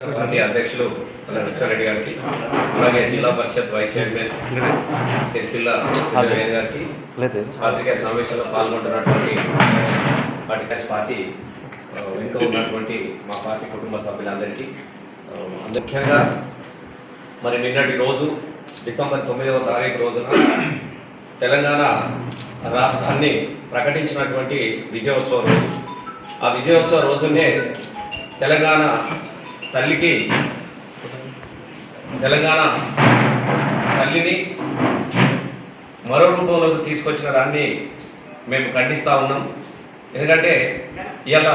Party అధ్యక్షులు అలా గారికి అలాగే జిల్లా పరిషత్ వైస్ చైర్మన్ సిరిసిల్ల సిద్ధవేణి గారికి పాత్రికేయ సమావేశంలో పాల్గొంటున్నటువంటి పాటికాస్ పార్టీ వెనుక ఉన్నటువంటి మా పార్టీ కుటుంబ సభ్యులందరికీ ముఖ్యంగా మరి నిన్నటి రోజు డిసెంబర్ తొమ్మిదవ తారీఖు రోజున తెలంగాణ రాష్ట్రాన్ని ప్రకటించినటువంటి విజయోత్సవ రోజు. ఆ విజయోత్సవ రోజునే తెలంగాణ తల్లికి తెలంగాణ తల్లిని మరో రూపంలోకి తీసుకొచ్చిన దాన్ని మేము ఖండిస్తూ ఉన్నాం. ఎందుకంటే ఇవాళ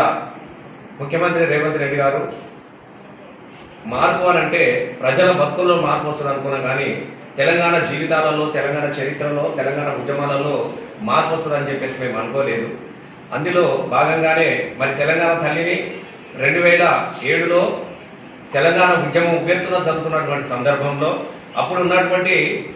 ముఖ్యమంత్రి రేవంత్ రెడ్డి గారు మార్పు అని అంటే ప్రజల బతుకుల్లో మార్పు వస్తుంది అనుకున్నాం కానీ తెలంగాణ జీవితాలలో తెలంగాణ చరిత్రలో తెలంగాణ ఉద్యమాలలో మార్పు వస్తుందని చెప్పేసి మేము అనుకోలేదు. అందులో భాగంగానే మరి తెలంగాణ తల్లిని రెండు వేల ఏడులో తెలంగాణ ఉద్యమం ఉవ్వెత్తున జరుగుతున్నటువంటి సందర్భంలో అప్పుడు ఉన్నటువంటి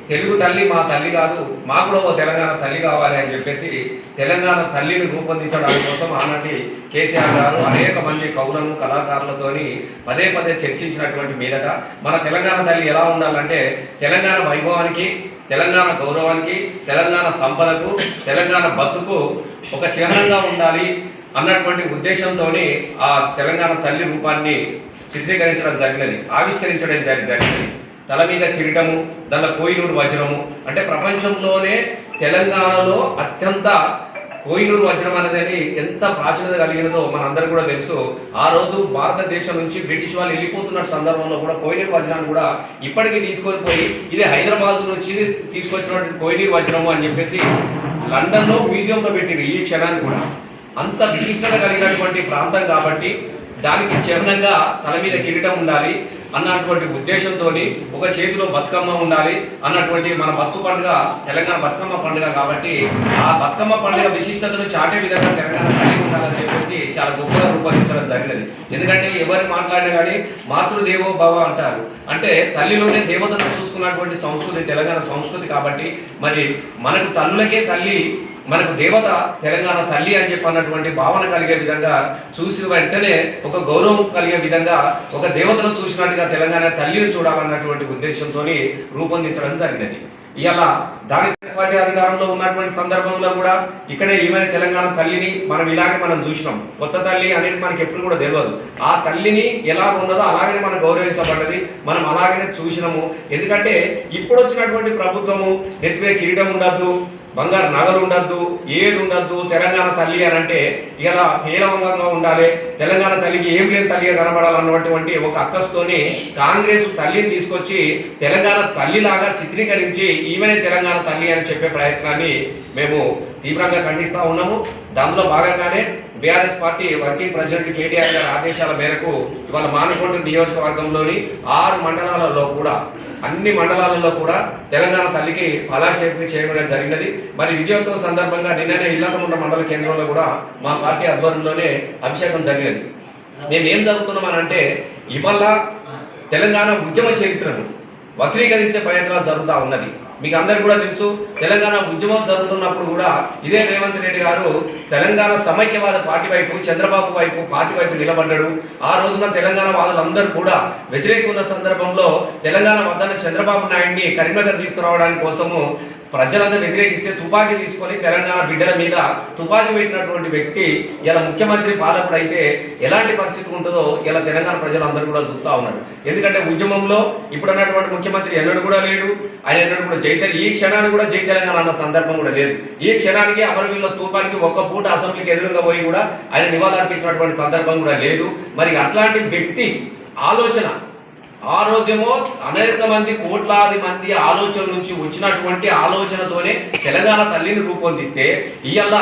తెలుగు తల్లి మా తల్లి కాదు మాకు కూడా ఓ తెలంగాణ తల్లి కావాలి అని చెప్పేసి తెలంగాణ తల్లిని రూపొందించడానికి కోసం ఆనాటి కేసీఆర్ గారు అనేక మంది కవులను కళాకారులతోని పదే పదే చర్చించినటువంటి మీదట మన తెలంగాణ తల్లి ఎలా ఉండాలంటే తెలంగాణ వైభవానికి తెలంగాణ గౌరవానికి తెలంగాణ సంపదకు తెలంగాణ బతుకు ఒక చిహ్నంగా ఉండాలి అన్నటువంటి ఉద్దేశంతో ఆ తెలంగాణ తల్లి రూపాన్ని చిత్రీకరించడం జరిగినది ఆవిష్కరించడం జరిగినది. జరిగింది తల మీద కిరీటము దానిలో కోయినూరు వజ్రము. అంటే ప్రపంచంలోనే తెలంగాణలో అత్యంత కోయినూరు వజ్రం అనేది ఎంత ప్రాచుర్యత కలిగినదో మనందరూ కూడా తెలుసు. ఆ రోజు భారతదేశం నుంచి బ్రిటిష్ వాళ్ళు వెళ్ళిపోతున్న సందర్భంలో కూడా కోయినూరు వజ్రాన్ని కూడా ఇప్పటికీ తీసుకొని పోయి ఇది హైదరాబాద్ నుంచి తీసుకొచ్చినటువంటి కోయినూరు వజ్రము అని చెప్పేసి లండన్లో మ్యూజియంలో పెట్టింది ఈ క్షణాన్ని కూడా. అంత విశిష్టత కలిగినటువంటి ప్రాంతం కాబట్టి దానికి చిహ్నంగా తల మీద కిరీటం ఉండాలి అన్నటువంటి ఉద్దేశంతో ఒక చేతిలో బతుకమ్మ ఉండాలి అన్నటువంటి మన బతుకు పండుగ తెలంగాణ బతుకమ్మ పండుగ కాబట్టి ఆ బతుకమ్మ పండుగ విశిష్టతను చాటే విధంగా తెలంగాణ కలిగి ఉండాలని చెప్పేసి చాలా గొప్పగా రూపొందించడం జరిగినది. ఎందుకంటే ఎవరు మాట్లాడినా కానీ మాతృదేవో భవ అంటారు. అంటే తల్లిలోనే దేవతను చూసుకున్నటువంటి సంస్కృతి తెలంగాణ సంస్కృతి కాబట్టి మరి మనకు తల్లులకే తల్లి మనకు దేవత తెలంగాణ తల్లి అని చెప్పి అన్నటువంటి భావన కలిగే విధంగా చూసిన వెంటనే ఒక గౌరవం కలిగే విధంగా ఒక దేవతను చూసినట్టుగా తెలంగాణ తల్లిని చూడాలన్నటువంటి ఉద్దేశంతో రూపొందించడం జరిగినది. ఇలా దాని పార్టీ అధికారంలో ఉన్నటువంటి సందర్భంలో కూడా ఇక్కడే ఈమె తెలంగాణ తల్లిని మనం ఇలాగే మనం చూసినాం. కొత్త తల్లి అనేది మనకి ఎప్పుడు కూడా తెలియదు ఆ తల్లిని ఎలా ఉన్నదో అలాగనే మనం గౌరవించబడ్డది. మనం అలాగనే చూసినాము. ఎందుకంటే ఇప్పుడు వచ్చినటువంటి ప్రభుత్వము నెత్తివే కిరీటం ఉండద్దు. బంగారు నగలు ఉండద్దు ఏది ఉండద్దు తెలంగాణ తల్లి అని అంటే ఇలా పేలవంగంగా ఉండాలి. తెలంగాణ తల్లికి ఏం లేని తల్లిగా కనబడాలన్నటువంటి ఒక అక్కస్తోని కాంగ్రెస్ తల్లిని తీసుకొచ్చి తెలంగాణ తల్లిలాగా చిత్రీకరించి ఈమెనే తెలంగాణ తల్లి అని చెప్పే ప్రయత్నాన్ని మేము తీవ్రంగా ఖండిస్తూ ఉన్నాము. దానిలో భాగంగానే BRS party working president KTR గారి ఆదేశాల మేరకు ఇవాళ మానకొండ నియోజకవర్గంలోని ఆరు మండలాలలో కూడా అన్ని మండలాలలో కూడా తెలంగాణ తల్లికి పలాశేపి చేయడం జరిగినది. మరి విజయోత్సవం సందర్భంగా నిన్ననే ఇల్లకముండ మండల కేంద్రంలో కూడా మా పార్టీ ఆధ్వర్యంలోనే అభిషేకం జరిగినది. మేము ఏం జరుగుతున్నామనంటే ఇవాళ తెలంగాణ ఉద్యమ చరిత్రను వక్రీకరించే ప్రయత్నాలు జరుగుతూ ఉన్నది. మీకు అందరు కూడా తెలుసు తెలంగాణ ఉద్యమం జరుగుతున్నప్పుడు కూడా ఇదే రేవంత్ రెడ్డి గారు తెలంగాణ సమైక్యవాద పార్టీ వైపు చంద్రబాబు వైపు పార్టీ వైపు నిలబడ్డాడు. ఆ రోజున తెలంగాణ వాళ్ళందరూ కూడా వ్యతిరేక ఉన్న సందర్భంలో తెలంగాణ వద్దన చంద్రబాబు నాయుడిని కరీంనగర్ తీసుకురావడానికి కోసము ప్రజలందరూ వ్యతిరేకిస్తే తుపాకీ తీసుకొని తెలంగాణ బిడ్డల మీద తుపాకీ పెట్టినటువంటి వ్యక్తి ఇలా ముఖ్యమంత్రి పాలకుడు అయితే ఎలాంటి పరిస్థితి ఉంటుందో ఇలా తెలంగాణ ప్రజలందరూ కూడా చూస్తూ ఉన్నారు. ఎందుకంటే ఉద్యమంలో ఇప్పుడు అన్నటువంటి ముఖ్యమంత్రి ఎన్నడూ కూడా లేడు ఆయన ఎన్నడూ కూడా జై ఈ క్షణానికి కూడా జై తెలంగాణ అన్న సందర్భం కూడా లేదు. ఈ క్షణానికి అమరవీరుల స్తూపానికి ఒక్క పూట అసెంబ్లీకి ఎదురుగా పోయి కూడా ఆయన నివాళులర్పించినటువంటి సందర్భం కూడా లేదు. మరి అట్లాంటి వ్యక్తి ఆలోచన ఆ రోజేమో అనేక మంది కోట్లాది మంది ఆలోచన నుంచి వచ్చినటువంటి ఆలోచనతోనే తెలంగాణ తల్లిని రూపొందిస్తే ఇవాళ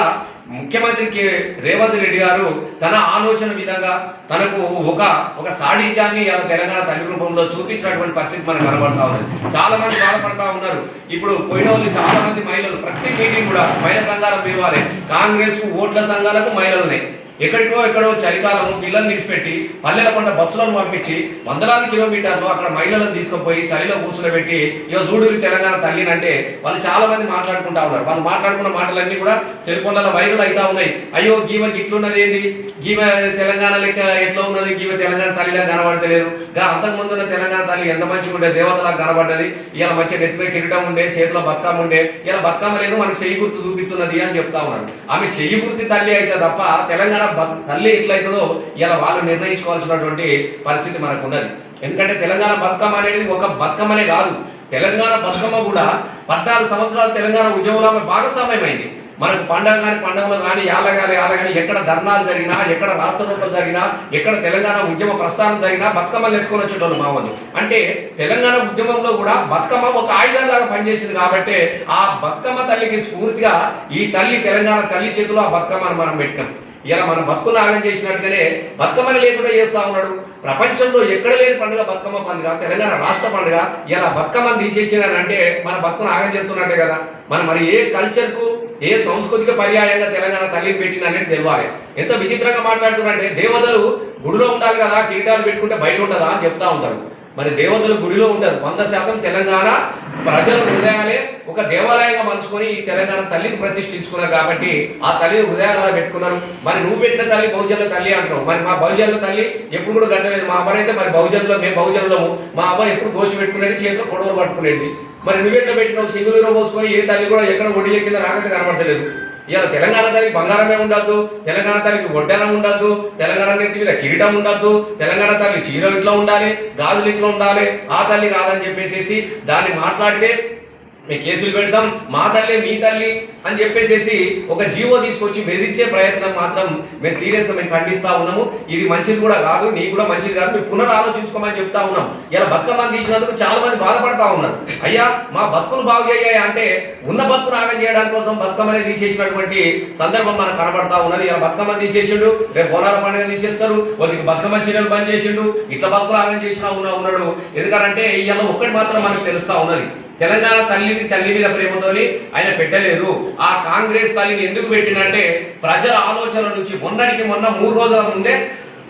ముఖ్యమంత్రికి రేవంత్ రెడ్డి గారు తన ఆలోచన విధంగా తనకు ఒక ఒక సాడీజాన్ని ఇలా తెలంగాణ తల్లి రూపంలో చూపించినటువంటి పరిస్థితి మనకు కనబడతా ఉన్నది. చాలా మంది బాధపడతా ఉన్నారు. ఇప్పుడు పోయిన వాళ్ళు చాలా మంది మహిళలు ప్రతి మీటింగ్ కూడా మహిళా సంఘాల పిలవాలి కాంగ్రెస్ ఓట్ల సంఘాలకు మహిళలు ఉన్నాయి. ఎక్కడికో ఎక్కడో చలికాలము పిల్లల్ని విడిచిపెట్టి పల్లెల కొండ బస్సులను పంపించి వందలాది కిలోమీటర్లు అక్కడ మహిళలను తీసుకుపోయి చలిలో కూర్చుని ఇక చూడూరి తెలంగాణ తల్లిని అంటే వాళ్ళు చాలా మంది మాట్లాడుకుంటా ఉన్నారు. వాళ్ళు మాట్లాడుకున్న మాటలన్నీ కూడా సెల్ ఫోన్లలో వైరల్ అవుతా ఉన్నాయి. అయ్యో గీమ గిట్లున్నది ఏంది? గీమ తెలంగాణ లెక్క ఎట్లా ఉన్నది? గీమ తెలంగాణ తల్లిలా కనబడతలేదు. గా అంతకుముందు ఉన్న తెలంగాణ తల్లి ఎంత మంచిగా ఉండే దేవతలా కనబడ్డది. ఇలా మంచిగా నెత్తిపై కిరీటం ఉండే చేతిలో బతుకమ్మ ఉండే. ఇలా బతుకమ్మ లేదు మనకు చెయ్యి గుర్తు చూపిస్తున్నది అని చెప్తా ఉన్నారు. ఆమె చెయ్యి గుర్తి తల్లి అయితే తప్ప తెలంగాణ తల్లి ఎట్లయితుందో ఇలా వాళ్ళు నిర్ణయించుకోవాల్సినటువంటి పరిస్థితి మనకు ఉన్నది ఎందుకంటే తెలంగాణ బతుకమ్మ అనేది ఒక బతుకమ్మనే కాదు. తెలంగాణ బతుకమ్మ కూడా పద్నాలుగు సంవత్సరాలు తెలంగాణ ఉద్యమంలో భాగస్వామ్యమైంది. మనకు పండగ కానీ పండుగలు కానీ యాల కానీ యాల కానీ ఎక్కడ ధర్నాలు జరిగినా ఎక్కడ రాష్ట్రంలో జరిగినా ఎక్కడ తెలంగాణ ఉద్యమ ప్రస్థానం జరిగినా బతుకమ్మలు ఎత్తుకొని వచ్చేటోళ్ళు మా వాళ్ళు. అంటే తెలంగాణ ఉద్యమంలో కూడా బతుకమ్మ ఒక ఆయుధంలాగా పనిచేసింది కాబట్టి ఆ బతుకమ్మ తల్లికి స్ఫూర్తిగా ఈ తల్లి తెలంగాణ తల్లి చేతిలో ఆ బతుకమ్మను మనం పెట్టినాం. ఇలా మన బతుకులు ఆగం చేసినట్టుగానే బతుకమ్మని లేకుండా చేస్తా ఉన్నాడు. ప్రపంచంలో ఎక్కడ లేని పండుగ బతుకమ్మ పండుగ తెలంగాణ రాష్ట్ర పండుగ. ఇలా బతుకమ్మని తీసేసినారంటే మన బతుకును ఆగం చెప్తున్నట్టే కదా. మనం మరి ఏ కల్చర్కు ఏ సంస్కృతికి పర్యాయంగా తెలంగాణ తల్లిని పెట్టిందనేది తెలియాలి ఎంత విచిత్రంగా మాట్లాడుతున్నారంటే దేవతలు గుడిలో ఉండాలి కదా కిరీటాలు పెట్టుకుంటే బయట ఉంటుందా అని చెప్తా ఉంటారు. మరి దేవతలు గుడిలో ఉంటారు. వంద శాతం తెలంగాణ ప్రజల హృదయాలే ఒక దేవాలయంగా మలుచుకొని ఈ తెలంగాణ తల్లిని ప్రతిష్ఠించుకున్నారు కాబట్టి ఆ తల్లిని హృదయాలలో పెట్టుకున్నారు. మరి నువ్వు పెట్టిన తల్లి బహుజనుల తల్లి అంటున్నావు. మరి మా బహుజనుల తల్లి ఎప్పుడు కూడా గట్టలేదు. మా అవ్వనైతే మరి బహుజనులో మేము బహుజనులము. మా అబ్బాయి ఎప్పుడు గోచి పెట్టుకునేది చేతిలో కొడవలు పట్టుకునేది. మరి నువ్వెట్లా పెట్టినావు? సింగులు పోసుకొని ఏ తల్లి కూడా ఎక్కడ ఒడి కింద రాకట్టు కనబడతలేదు. ఇలా తెలంగాణ తల్లికి బంగారమే ఉండద్దు తెలంగాణ తల్లికి వడ్డనం ఉండద్దు తెలంగాణ నెత్తి మీద కిరీటం ఉండద్దు తెలంగాణ తల్లి చీరలు ఇట్లా ఉండాలి గాజులు ఇట్లా ఉండాలి ఆ తల్లి కాదని చెప్పేసి దాన్ని మాట్లాడితే మేము కేసులు పెడతాం మా తల్లి మీ తల్లి అని చెప్పేసేసి ఒక జీవో తీసుకొచ్చి బెదిరించే ప్రయత్నం మాత్రం మేము సీరియస్గా మేము ఖండిస్తా ఉన్నాము. ఇది మంచిది కూడా కాదు నీకు కూడా మంచిది కాదు మీరు పునరాలోచించుకోమని చెప్తా ఉన్నాం. ఇలా బతుకమ్మని తీసినందుకు చాలా మంది బాధపడతా ఉన్నారు. అయ్యా మా బతుకులు బాగు అయ్యాయి అంటే ఉన్న బతుకు ఆగం చేయడానికి కోసం బతుకమ్మని తీసేసినటువంటి సందర్భం మనకు కనబడతా ఉన్నది. ఇలా బతుకమ్మ తీసేసిండు రేపు బోనాల పండుగ తీసేస్తారు వాళ్ళకి బతుకమ్మ చీరలు బంద్ చేసిండు ఇట్లా బతుకులు ఆగం చేసినా ఉన్నా ఉన్నాడు. ఎందుకంటే ఇవాళ ఒక్కటి మాత్రం మనకు తెలుస్తా ఉన్నది. తెలంగాణ తల్లిని తల్లి మీద ప్రేమతోని ఆయన పెట్టలేదు ఆ కాంగ్రెస్ తల్లిని ఎందుకు పెట్టినంటే ప్రజల ఆలోచన నుంచి మొన్నటికి మొన్న మూడు రోజుల ముందే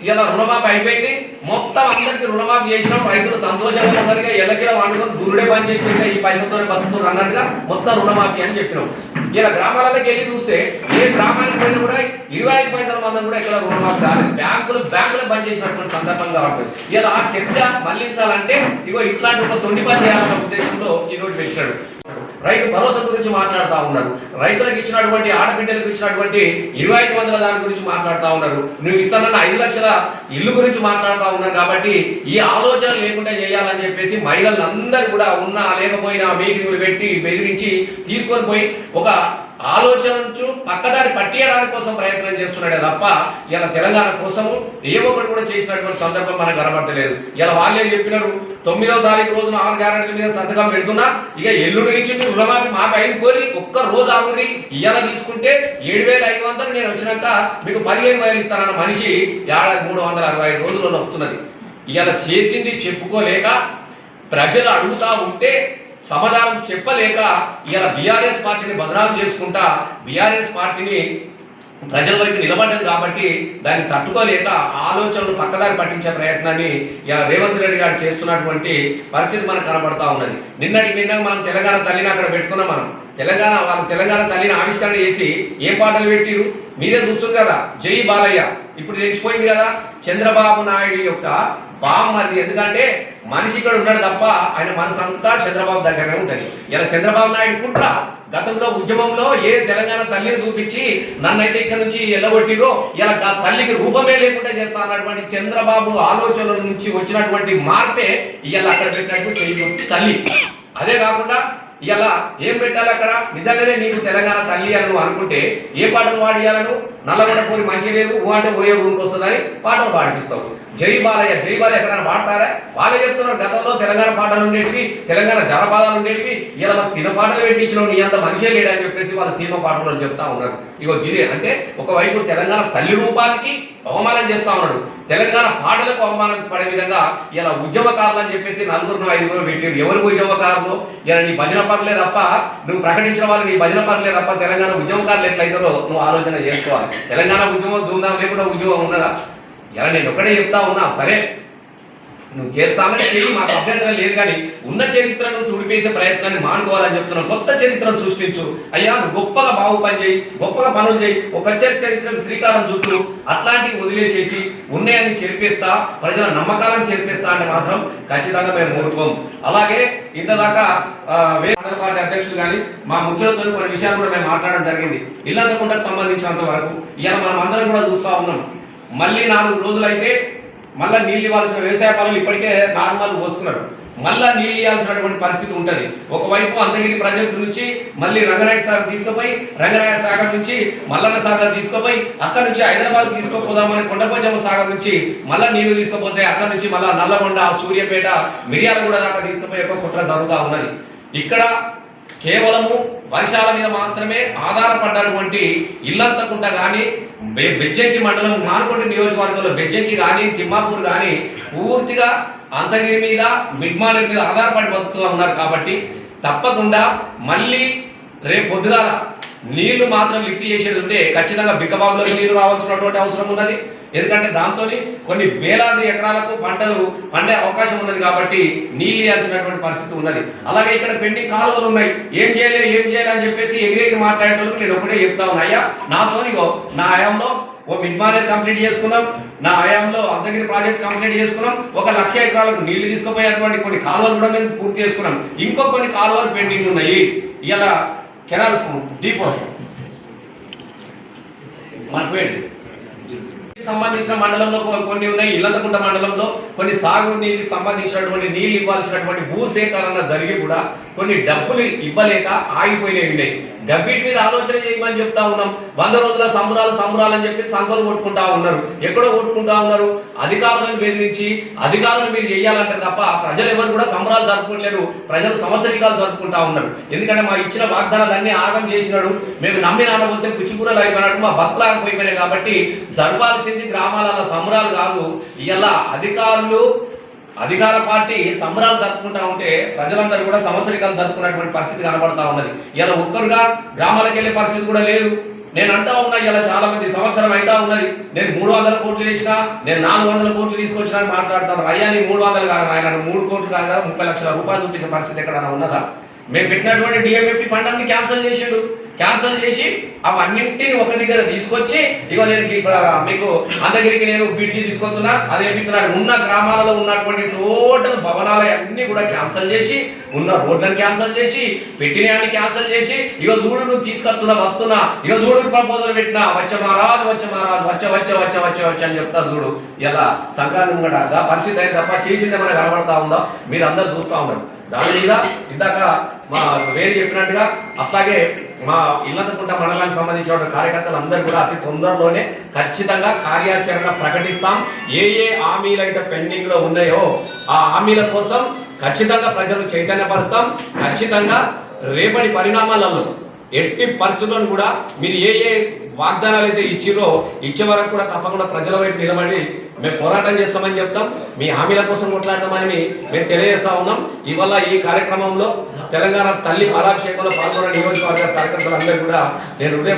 ఇలా రుణమాఫీ అయిపోయింది. మొత్తం అందరికి రుణమాఫీ చేసినాం. రైతులు సంతోషంగా ఉన్నదిగా ఎల్లకిలా వండుకొని గురుడే పని చేసిండే ఈ పైసలతోనే బతుకుతున్నారు అన్నట్టుగా మొత్తం రుణమాఫీ అని చెప్పినాం. ఇలా గ్రామాలకి వెళ్ళి చూస్తే ఏ గ్రామానికి పోయినా కూడా ఇరవై ఐదు పైసల మంది కూడా ఇక్కడ రుణమాఫీ కాలేదు బ్యాంకులు బ్యాంకులు బంద్ చేసినటువంటి సందర్భం కాబట్టి ఇలా ఆ చర్చ మళ్ళించాలంటే ఇగో ఇట్లాంటి ఒక తొండి పని చేయాలన్న ఉద్దేశంలో ఈ రోజు పెట్టాడు రైతు భరోసా గురించి మాట్లాడుతూ ఉన్నారు. రైతులకు ఇచ్చినటువంటి ఆడబిడ్డలకు ఇచ్చినటువంటి ఇరవై ఐదు వందల దాని గురించి మాట్లాడుతూ ఉన్నారు. నువ్వు ఇస్తానన్న ఐదు లక్షల ఇల్లు గురించి మాట్లాడుతూ ఉన్నారు కాబట్టి ఈ ఆలోచన లేకుండా చేయాలని చెప్పేసి మహిళలందరూ కూడా ఉన్నా లేకపోయినా మీటింగులు పెట్టి బెదిరించి తీసుకొని పోయి ఒక ఆలోచన పక్కదారి పట్టియడానికి కోసం ప్రయత్నం చేస్తున్నాడే తప్ప ఇలా తెలంగాణ కోసము ఏ ఒక్కటి కూడా చేసినటువంటి సందర్భం మనకు కనబడతలేదు. ఇలా వాళ్ళే చెప్పినారు? తొమ్మిదవ తారీఖు రోజున ఆరు గ్యారెంటీ మీద సంతకం పెడుతున్నా ఇక ఎల్లుండి నుంచి మీరు రుణమాఫీ మాకు ఐదు కోరి ఒక్క రోజు ఆగురి ఇవాళ తీసుకుంటే ఏడు వేల ఐదు వందలు నేను వచ్చినాక మీకు పదిహేను వేలు ఇస్తానన్న మనిషి ఏడాది మూడు వందల అరవై ఐదు రోజుల్లో వస్తున్నది. ఇలా చేసింది చెప్పుకోలేక ప్రజలు అడుగుతా ఉంటే సమాధానం చెప్పలేక ఇలా బీఆర్ఎస్ పార్టీని బదనాం చేసుకుంటా బీఆర్ఎస్ పార్టీని ప్రజల వైపు నిలబడ్డది కాబట్టి దాన్ని తట్టుకోలేక ఆలోచనలు పక్కదారి పట్టించే ప్రయత్నాన్ని ఇలా రేవంత్ రెడ్డి గారు చేస్తున్నటువంటి పరిస్థితి మనకు కనబడతా ఉన్నది. నిన్నటి నిన్న మనం తెలంగాణ తల్లిని అక్కడ పెట్టుకున్నాం మనం. తెలంగాణ వాళ్ళ తెలంగాణ తల్లిని ఆవిష్కరణ చేసి ఏ పాటలు పెట్టిరు మీరే చూస్తుంది కదా. జై బాలయ్య. ఇప్పుడు తెలిసిపోయింది కదా చంద్రబాబు నాయుడు యొక్క బామ్మది ఎందుకంటే మనిషి ఇక్కడ ఉన్నాడు తప్ప ఆయన మనసు అంతా చంద్రబాబు దగ్గరనే ఉంటుంది. ఇలా చంద్రబాబు నాయుడు కుట్ర గతంలో ఉద్యమంలో ఏ తెలంగాణ తల్లిని చూపించి నన్నైతే ఇక్కడ నుంచి ఎల్లగొట్టిరో ఇలా తల్లికి రూపమే లేకుండా చేస్తా అన్నటువంటి చంద్రబాబు ఆలోచనల నుంచి వచ్చినటువంటి మార్పే ఇలా అక్కడ పెట్టినట్టు చేయబోతుంది తల్లి. అదే కాకుండా ఇలా ఏం పెట్టాలి అక్కడ? నిజంగానే నీకు తెలంగాణ తల్లి అని నువ్వు అనుకుంటే ఏ పాటలు పాడియాలను నల్లగొండ పోయి మంచి లేదు ఊ అంటే పోయే ఊరికి వస్తుందని పాటలు పాడిపిస్తావు. జై బాలయ్య జై బాలయ్య ఎక్కడైనా పాడతారా? వాళ్ళే చెప్తున్నారు గతంలో తెలంగాణ పాటలు ఉండేటివి తెలంగాణ జనపాదాలు ఉండేటివి. ఇలా మాకు సినిమా పాటలు పెట్టించిన నీ అంత మనిషే లేడని చెప్పేసి వాళ్ళ సినిమా పాటలు చెప్తా ఉన్నారు. ఇగో ఇదే అంటే ఒకవైపు తెలంగాణ తల్లి రూపానికి అవమానం చేస్తా ఉన్నాడు. తెలంగాణ పాటలకు అవమానం పడే విధంగా ఇలా ఉద్యమకారులు అని చెప్పేసి నలుగురు ఐదుగురు పెట్టారు ఎవరికి ఉద్యమకారులు? ఇలా నీ భజన పనులే తప్ప నువ్వు ప్రకటించిన వాళ్ళు నీ భజన పనులే తప్ప తెలంగాణ ఉద్యమకారులు ఎట్లయితారో నువ్వు ఆలోచన చేసుకోవాలి. తెలంగాణ ఉద్యమం ధూమ్ధాం లేకుండా ఉద్యమం ఉన్నదా? ఎలా నేను ఒకటే చెప్తా ఉన్నా సరే. నువ్వు చేస్తానని చెయ్యి మాకు అభ్యంతరం లేదు కానీ ఉన్న చరిత్రను తుడిపేసే ప్రయత్నాన్ని మానుకోవాలని చెప్తున్నావు. కొత్త చరిత్రను సృష్టించు. అయ్యా నువ్వు గొప్పగా బాగు పని చేయి గొప్పగా పనులు చేయి. ఒక చరిత్రకు శ్రీకారం చుట్టూ అట్లాంటివి వదిలేసేసి ఉన్నాయని చెరిపేస్తా ప్రజల నమ్మకాలను చెరిపేస్తా అంటే మాత్రం ఖచ్చితంగా మేము మూడుకోం అలాగే ఇంతదాకా వేరే పార్టీ అధ్యక్షులు కానీ మా ముఖ్యులతో కొన్ని విషయాలు కూడా మేము మాట్లాడడం జరిగింది. ఇల్లంతకుంటకు సంబంధించినంత వరకు ఇలా మనం అందరం కూడా చూస్తా ఉన్నాం. మళ్ళీ నాలుగు రోజులైతే మళ్ళా నీళ్ళు ఇవ్వాల్సిన వ్యవసాయ పనులు ఇప్పటికే నార్మల్ పోసుకున్నారు మళ్ళా నీళ్ళు ఇవ్వాల్సినటువంటి పరిస్థితి ఉంటుంది. ఒకవైపు అంతగిరి ప్రాజెక్టు నుంచి మళ్ళీ రంగనాయక సాగర్ తీసుకుపోయి రంగనాయక సాగర్ నుంచి మల్లన్న సాగర్ తీసుకుపోయి అక్కడ నుంచి హైదరాబాద్ తీసుకుపోదామని కొండపోచమ్మ సాగర్ నుంచి మళ్ళా నీళ్ళు తీసుకుపోతే అక్కడ నుంచి మళ్ళా నల్లగొండ సూర్యపేట మిర్యాలగూడ దాకా తీసుకుపోయి ఒక కుట్ర జరుగుతూ ఉన్నది. ఇక్కడ కేవలము వర్షాల మీద మాత్రమే ఆధారపడ్డటువంటి ఇల్లంతకుంట కానీ బె- బెజ్జంకి మండలం మానకొండ నియోజకవర్గంలో బెజ్జంకి కానీ తిమ్మాపూర్ కానీ పూర్తిగా అంతగిరి మీద మిడ్మాల మీద ఆధారపడి బతుకుతూ ఉన్నారు కాబట్టి తప్పకుండా మళ్ళీ రేపు పొద్దుగాల నీళ్ళు మాత్రం లిఫ్ట్ చేసేది ఉంటే ఖచ్చితంగా బిక్కబాబులోకి నీళ్ళు రావాల్సినటువంటి అవసరం ఉన్నది. ఎందుకంటే దాంతో కొన్ని వేలాది ఎకరాలకు పంటలు పండే అవకాశం ఉన్నది కాబట్టి నీళ్ళు ఇవ్వాల్సినటువంటి పరిస్థితి ఉన్నది. అలాగే ఇక్కడ పెండింగ్ కాలువలు ఉన్నాయి. ఏం చేయలే ఏం చేయాలి అని చెప్పేసి ఎగిరెగిరి మాట్లాడేటోళ్ళకి నేను ఒకటే చెప్తా ఉన్నా. అయ్యా నాతోనిగో నా హయాంలో ఓ మిడ్ కంప్లీట్ చేసుకున్నాం. నా హయాంలో అర్ధగిరి ప్రాజెక్ట్ కంప్లీట్ చేసుకున్నాం. ఒక లక్ష ఎకరాలకు నీళ్ళు తీసుకుపోయేటువంటి కొన్ని కాలువలు కూడా మేము పూర్తి చేసుకున్నాం. ఇంకో కొన్ని కాలువలు పెండింగ్ ఉన్నాయి. ఇలా కెనాల్ డీఫోర్ మనపేంటి సంబంధించిన మండలంలో కొన్ని ఉన్నాయి. ఇల్లంతకుంట మండలంలో కొన్ని సాగు నీళ్ళకి సంబంధించినటువంటి నీళ్ళు ఇవ్వాల్సినటువంటి భూసేకరణ జరిగి కూడా కొన్ని డబ్బులు ఇవ్వలేక ఆగిపోయినవి ఉన్నాయి. డబ్బిటి మీద ఆలోచన చేయమని చెప్తా ఉన్నాం. వంద రోజుల సంబరాలు సంబరాలు అని చెప్పి సంతలు కొట్టుకుంటా ఉన్నారు. ఎక్కడో కొట్టుకుంటా ఉన్నారు. అధికారులను బెదిరించి అధికారులు మీరు చేయాలంటారు తప్ప ప్రజలు ఎవరు కూడా సంబరాలు జరుపుకోలేరు. ప్రజలు సంవత్సరికాలు జరుపుకుంటా ఉన్నారు. ఎందుకంటే మా ఇచ్చిన వాగ్దానాలన్నీ ఆగం చేసినాడు. మేము నమ్మి నానబోతే పుచ్చికూరలు అయిపోయినట్టు మా బతుకులాగా పోయిపోయినాయి కాబట్టి జరపాల్సింది గ్రామాల సంబరాలు కాదు. ఇలా అధికారులు అధికార పార్టీ సంబరాలు జరుపుకుంటా ఉంటే ప్రజలందరూ కూడా సంవత్సరికాలు జరుపుకున్నటువంటి పరిస్థితి కనబడతా ఉన్నది. ఇలా ఒక్కరుగా గ్రామాలకు వెళ్ళే పరిస్థితి కూడా లేదు. నేను అంటా ఉన్నా ఇలా చాలా మంది సంవత్సరం అయితా ఉన్నది. నేను మూడు వందల కోట్లు తెచ్చినా నేను నాలుగు వందల కోట్లు తీసుకొచ్చినా మాట్లాడతాను అయ్యా నీ మూడు వందలు కాదు ఆయన మూడు కోట్లు కాదా ముప్పై లక్షల రూపాయలు చూపించే పరిస్థితి ఎక్కడైనా ఉన్నదా? మేము పెట్టినటువంటి డిఎంఎఫ్టీ ఫండ్ అన్ని క్యాన్సిల్ చేసిండు. క్యాన్సల్ చేసి అవన్నింటిని ఒక దగ్గర తీసుకొచ్చి ఇక నేను ఇక్కడ మీకు అందగిరికి నేను బీడ్జీ తీసుకొస్తున్నా అది ఏమిస్తున్నాను ఉన్న గ్రామాలలో ఉన్నటువంటి టోటల్ భవనాలు అన్ని కూడా క్యాన్సల్ చేసి ఉన్న రోడ్లను క్యాన్సల్ చేసి పెట్టినాన్ని క్యాన్సిల్ చేసి ఇక చూడు నువ్వు తీసుకొస్తున్నా వస్తున్నా ఇక చూడు ప్రపోజల్ పెట్టినా వచ్చ మహారాజు వచ్చ మహారాజు వచ్చ వచ్చ వచ్చ వచ్చ వచ్చ అని చెప్తా చూడు. ఇలా సంక్రాంతి కూడా పరిస్థితి అయితే తప్ప చేసింది ఏమైనా కనబడతా ఉందా? మీరు అందరు చూస్తా ఉన్నారు. దాని మీద ఇందాక మా వేరు చెప్పినట్టుగా అట్లాగే మా ఇల్లంతకుంట మండలానికి సంబంధించిన కార్యకర్తలు అందరూ కూడా అతి తొందరలోనే ఖచ్చితంగా కార్యాచరణ ప్రకటిస్తాం. ఏ ఏ హామీలు అయితే పెండింగ్లో ఉన్నాయో ఆ హామీల కోసం ఖచ్చితంగా ప్రజలు చైతన్యపరుస్తాం. ఖచ్చితంగా రేపటి పరిణామాలలో ఎట్టి పరిస్థితులను కూడా మీరు ఏ ఏ వాగ్దానాలు అయితే ఇచ్చిరో ఇచ్చే వరకు కూడా తప్పకుండా ప్రజల వైపు నిలబడి మేము పోరాటం చేస్తామని చెప్తాం. మీ హామీల కోసం కొట్లాడతామని మేము తెలియజేస్తా ఉన్నాం. ఇవాళ ఈ కార్యక్రమంలో తెలంగాణ తల్లి పాలాభిషేకంలో పాల్గొన్న నియోజకవర్గ కార్యకర్తలందరూ కూడా నేను హృదయ